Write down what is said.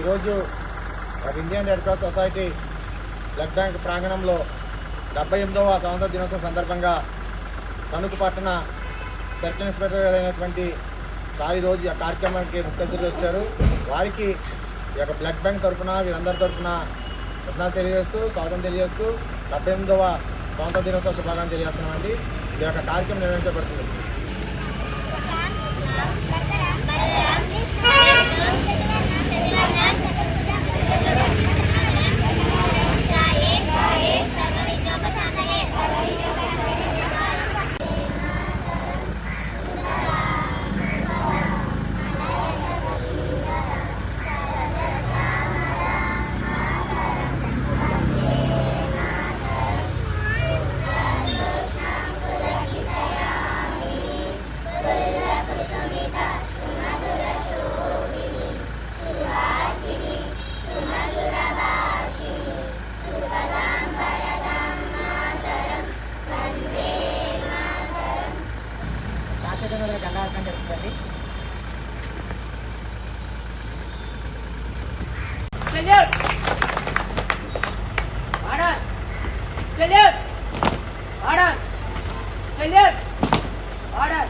ఈరోజు ఒక Indian red cross society blood bank ప్రాంగణంలో డెబ్బై ఎనిమిదవ స్వాతంత్ర దినోత్సవం సందర్భంగా తణుకు పట్టణ సర్కిల్ ఇన్స్పెక్టర్ గారైనటువంటి అయినటువంటి రోజు ఈ కార్యక్రమానికి ముఖ్య అతిథులు వచ్చారు. వారికి ఈ యొక్క బ్లడ్ బ్యాంక్ తరఫున వీరందరి తరఫున కృతజ్ఞతలు తెలియజేస్తూ స్వాగతం తెలియజేస్తూ డెబ్బై ఎనిమిదవ స్వాతంత్ర దినోత్సవ శుభాకాంక్షలు తెలియజేస్తున్నామండి. ఈ యొక్క కార్యక్రమం నిర్వహించబడుతుంది. శాశ్వతంగా జెండా ఆసనం జరుగుతుంది Salute! Order! Salute! Order! Salute! Order!